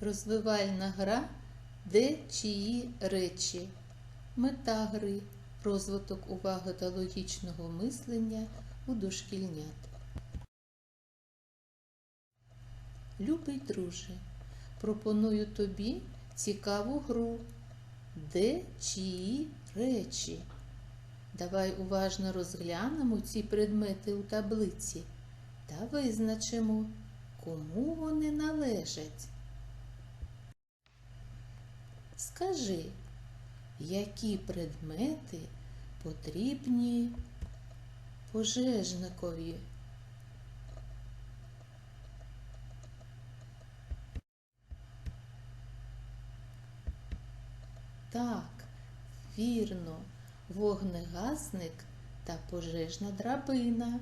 Розвивальна гра де чиї речі. Мета гри розвиток уваги та логічного мислення у дошкільнят. Любий друже, пропоную тобі цікаву гру. Де чиї речі? Давай уважно розглянемо ці предмети у таблиці та визначимо, кому вони належать. Скажи, які предмети потрібні пожежникові? Так, вірно, вогнегасник та пожежна драбина.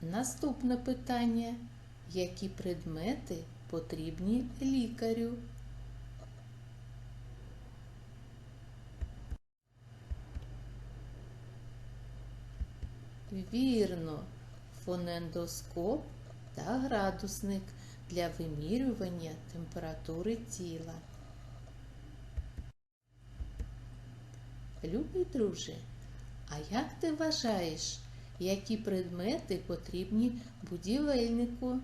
Наступне питання. Які предмети потрібні лікарю? Вірно, фонендоскоп та градусник для вимірювання температури тіла. Любий друже, а як ти вважаєш, які предмети потрібні будівельнику?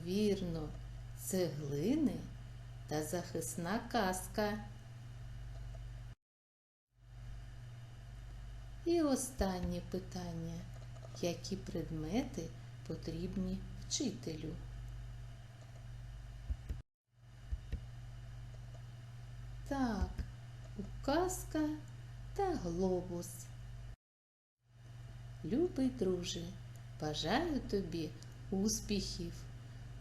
Вірно, цеглини та захисна каска. І останнє питання. Які предмети потрібні вчителю? Так, указка та глобус. Любий друже, бажаю тобі успіхів.